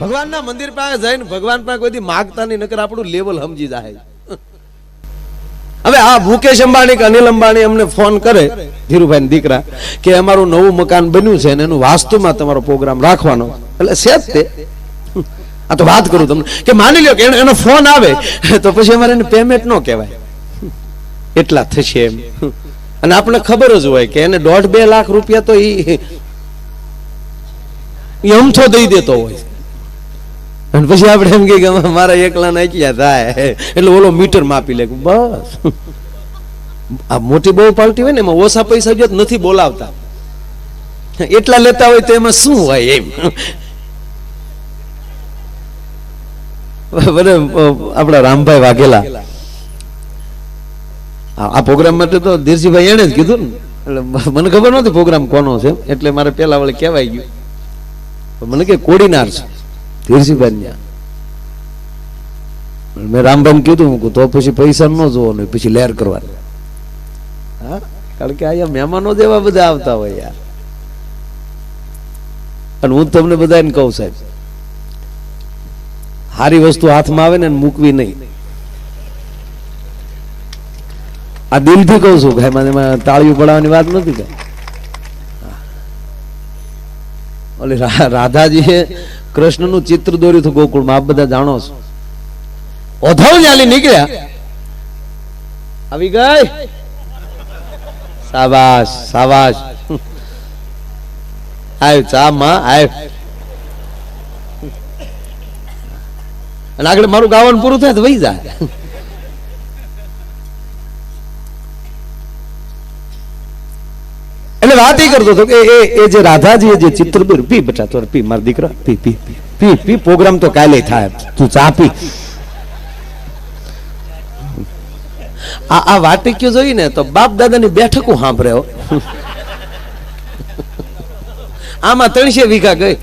ભગવાનના મંદિર પાસે જઈને ભગવાન પાસે કોઈ માગતા નહીં, નકર આપણું લેવલ સમજી જાય હવે આ મુકેશ અંબાણી કે અનિલ અંબાણી અમને ફોન કરે ધીરુભાઈ દીકરા, કે અમારું નવું મકાન બન્યું છે અને એનું વાસ્તુમાં તમારો પ્રોગ્રામ રાખવાનો. એટલે છે જ તે. આ તો વાત કરું તમને, કે માની લો કે એનો- ફોન આવે, તો પછી અમારે એને પેમેન્ટ ન કહેવાય. એટલા થશે એમ. અને આપણે ખબર જ હોય કે એને દોઢ બે લાખ રૂપિયા તો એ અમથો દઈ દેતો હોય. અને પછી આપણે એમ કે મારા એકલા નાખ્યા થાય. એટલે ઓલો મીટર માપી લે. બસ. આ મોટી બહુ પાર્ટી હોય ને, એમાં ઓછા પૈસા જો નથી બોલાવતા. એટલા લેતા હોય તો એમાં શું હોય એમ? બને આપણા રામભાઈ વાઘેલા. આ પ્રોગ્રામ માટે તો ધીરજીભાઈ એને જ કીધું ને. એટલે મને ખબર નહોતી પ્રોગ્રામ કોનો છે એટલે મારે પેલા વળે કહેવાય ગયું. મને કે કોડીનાર છે. ધીરજીભાઈ ત્યાં મેં રામભાઈ કીધું તો પછી પૈસા ન જોવો પછી લહેર કરવાની. હા? કારણ કે અહીંયા મહેમાનો જેવા બધા આવતા હોય યાર. અને હું તમને બધાને કહું સાહેબ સારી વસ્તુ હાથમાં આવે ને મૂકવી નહીં. આ દિલથી કહું છું ભાઈ મને તાળીઓ પડાવવાની વાત નથી કઈ ઓલી રાધાજીએ કૃષ્ણનું ચિત્ર દોર્યું હતું ગોકુળમાં. આપ બધા જાણો છો. ઓધવ ચાલી નીકળ્યા. આવી ગઈ? સાબાશ સાબાશ આવ ચા માં આવ અને આગળ મારું ગાવાનું પૂરું થાય તો વહી જાય. વાત એ કરતો હતો કે એ એ જે રાધાજી જે ચિત્ર દોર્યું પી બેટા તો પી, મારા દીકરા, પી પી પી પી પ્રોગ્રામ તો કાલે થાય. તું ચા પી. આ આ વાટિક્યું જોઈ ને, તો બાપ દાદાની બેઠકો સાંભળ્યો. આમાં ત્રણસે વીઘા ગઈ.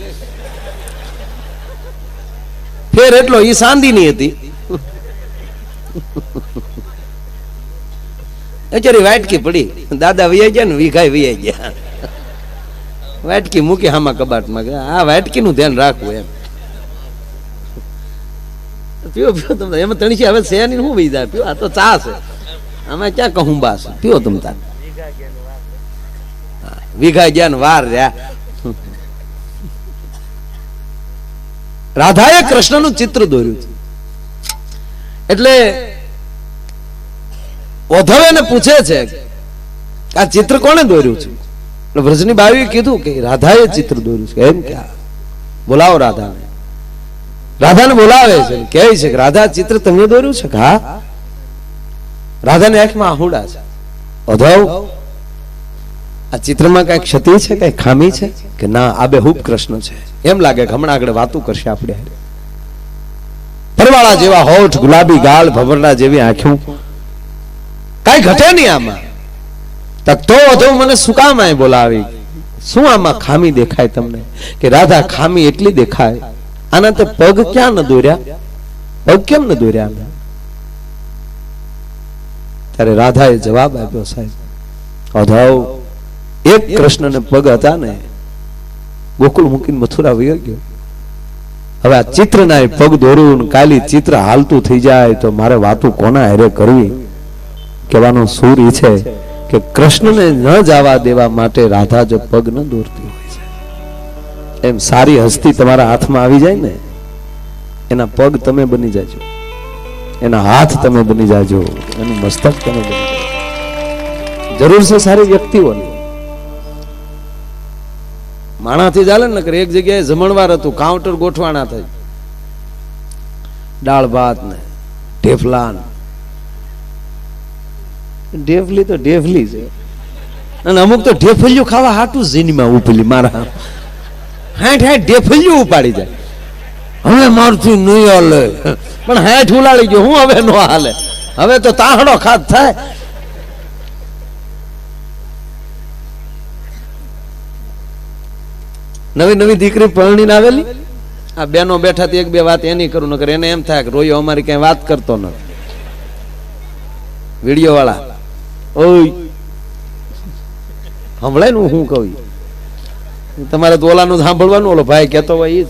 ફેર એટલો એ સાંદીની હતી. અત્યારે વાટકી પડી. દાદા વૈયા ગયા ને વીઘાય વૈયા ગયા. વાટકી મૂકી હામાં કબાટમાં આ વાટકી નું ધ્યાન રાખવું એમ. પીઓ પીઓ તમને એમાં તણસી હવે છે હું વહી પીઓ આ તો ચા છે. આમાં ક્યાં કહું બાસ પીઓ તમ તાર. વીઘા ગયા ને વાર રહ્યા. રાધાએ કૃષ્ણનું ચિત્ર દોર્યું એટલે ઓધવ એને પૂછે છે આ ચિત્ર કોણે દોર્યું છે? એટલે વ્રજની બાવીએ કીધું કે રાધાએ ચિત્ર દોર્યું છે. એમ કે બોલાવો રાધાને. રાધાને બોલાવે છે કહે છે કે રાધા ચિત્ર તમે દોર્યું છે હા? રાધાની આંખમાં આહુડા છે. અધવ આ ચિત્રમાં કઈ ક્ષતિ છે કઈ ખામી છે? કે ના, આ બે હુબ કૃષ્ણ છે. એમ લાગે કે હમણાં આગળ વાતું કરશે આપણે. પરવાળા જેવા હોઠ, ગુલાબી ગાલ ભવરડા જેવી આંખો. કઈ ઘટે નહીં આમાં. તકતો વધુ મને શું કામ આય બોલાવી? શું આમાં ખામી દેખાય તમને? કે રાધા, ખામી એટલી દેખાય. આના તે પગ ક્યાં ન દોર્યા? પગ કેમ ન દોર્યા આના? ત્યારે રાધાએ જવાબ આપ્યો, સાહેબ, અધાવ, એક કૃષ્ણને પગ હતા ને, ગોકુળ મૂકીને મથુરા વયો ગયો. હવે આ ચિત્રના પગ દોરવું કાલી ચિત્ર હાલતું થઈ જાય તો મારે વાતું કોના હેરે કરવી? કહેવાનો સૂર એ છે કે કૃષ્ણને ન જવા દેવા માટે રાધા જો પગ ન દોરતી હોય છે. એમ સારી હસ્તી તમારા હાથમાં આવી જાય ને, એના પગ તમે બની જાજો. એના હાથ તમે બની જાજો. એનું મસ્તક તમે બની જાજો. જરૂર છે સારી વ્યક્તિઓની. માણાથી ચાલે ને એક જગ્યાએ જમણવાર હતું કાઉન્ટર ગોઠવાણા થઈ. દાળ ભાત ને ઢેફલા ને ઢેફલી તો ઢેફલી છે. અને અમુક તો ઢેફલિયું ખાવા હાટું જીનમાં ઉપલી મારા. હાઠ હાઠ ઢેફલિયું ઉપાડી જાય. હવે મારથી નહીં હાલે. પણ હાઠ ઉલાડી ગયો, હું હવે નો હાલે. હવે તો તાહડો ખાત થાય. નવી નવી દીકરી પરણીને આવેલી? આ બેનો બેઠા એક બે વાત એની કરું, નકર એને એમ થાય કે રોયો અમારી કઈ વાત કરતો નથી વીડિયો વાળા ઓય. સંભળાય ને હું કહું? તમારે તો ઓલાનું સાંભળવાનું, ઓલો ભાઈ કહેતો હોય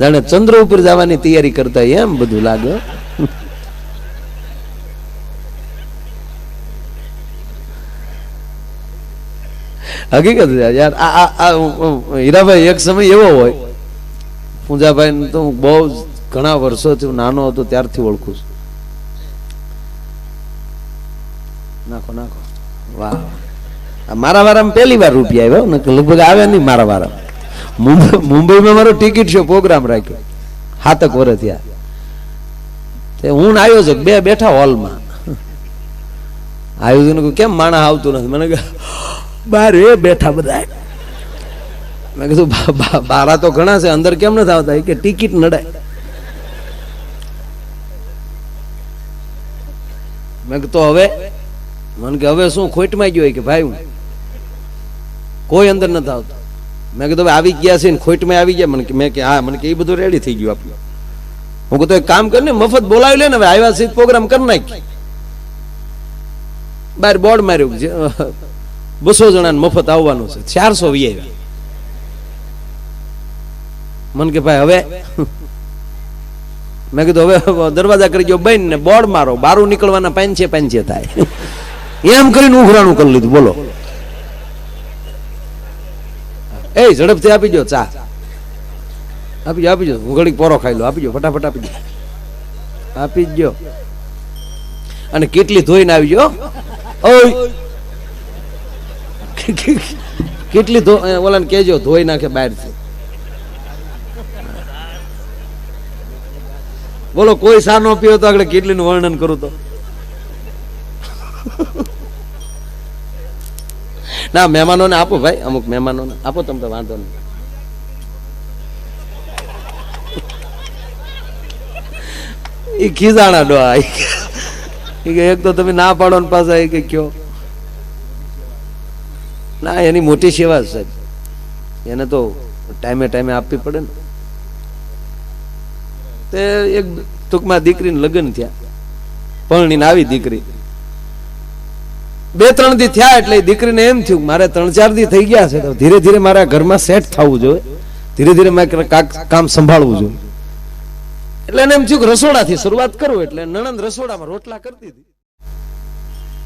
જાણે ચંદ્ર ઉપર જવાની તૈયારી કરતા એમ બધું લાગે. હકીકત યાર, આ, આ- હીરાભાઈ એક સમય એવો હોય પૂંજાભાઈ તો હું બહુ ઘણા વર્ષોથી નાનો હતો, ત્યારથી ઓળખું છું. નાખો નાખો. વાહ. મારા વારામાં પહેલી વાર રૂપિયા આવ્યો ને લગભગ આવ્યા નહીં મારા વારા મુંબઈ મુંબઈમાં મારો ટિકિટ શો પ્રોગ્રામ રાખ્યો. હાતક વર્ષ થયા. તે હું આયોજક બે બેઠા હોલમાં. આયોજન કેમ માણસ આવતું નથી? મને બાર એ બેઠા બધા. મેં કીધું, "બા- બા- બારા તો ઘણા છે, અંદર કેમ નથી આવતા? કે, ટિકિટ નડાય. મેં કીધું હવે મને કે હવે શું ખોટમાં ગયો કે ભાઈ હું? કોઈ અંદર નથી આવતું મેં કીધું આવી ગયા છે ખોટમાં આવી ગયા. મને મેં કે, હા. મને કે એ બધું રેડી થઈ ગયું આપણું. હું કીધું, એક કામ કરીને મફત બોલાવી લે ને, હવે આવ્યા છે પ્રોગ્રામ કરી નાખ. બહાર બોર્ડ માર્યું બસો જણાને મફત આવવાનું છે. ચારસો વી મને કે, ભાઈ, હવે? મેં કીધું, હવે દરવાજા કરી ગયો બંધ ને બોર્ડ મારો, બારું નીકળવાના પાંચે પાંચે થાય. એમ કરીને ઉઘરાણું કરી લીધું, બોલો. એ ઝડપથી આપી દો ચા. આપી દો આપી દો હું ઘડીક પોરો ખાઈ લો. આપી દો ફટાફટ આપી દો આપી જ દો અને કેટલી ધોઈને આવી ઓય. કેટલી ધો ઓલાને કહેજો, ધોઈ નાખે બહારથી. બોલો, કોઈ સા નો પીવો તો આગળ કેટલીનું વર્ણન કરું તો? ના, મહેમાનોને આપો ભાઈ, અમુક મહેમાનોને. આપો તમને વાંધો નહીં. એ ખીજાણા ડોહા એક તો તમે ના પાડો ને પાછા એ કે કયો. ના, એની મોટી સેવા સાહેબ. એને તો ટાઈમે ટાઈમે આપવી પડે ને. તે એક ટૂંકમાં દીકરીને લગ્ન થયા. પરણીને આવી દીકરી. બે, ત્રણ દી થયા એટલે દીકરીને એમ થયું મારે ત્રણ, ચાર દી થઈ ગયા છે ધીરે ધીરે મારા ઘરમાં સેટ થવું જોઈએ. ધીરે ધીરે મારે કામ સંભાળવું જોઈએ. એટલે એને એમ થયું કે રસોડાથી શરૂઆત કરું એટલે નણંદ રસોડામાં રોટલા કરતી હતી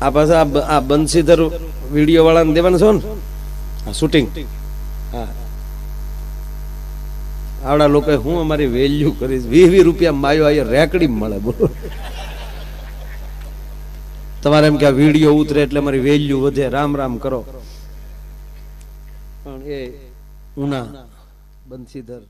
આ પાછા આ બંસીધર વીડિયો વાળાને દેવાનું છો ને? હા શૂટિંગ હા. આવડા લોકો હું અમારી વેલ્યુ કરીશ વીસ વીસ રૂપિયા માયો અહીંયા રેકડી મળે, બોલો. તમારે એમ કે આ વીડિયો ઉતરે એટલે મારી વેલ્યુ વધે. રામ રામ કરો. પણ એ ઉના બંસીધર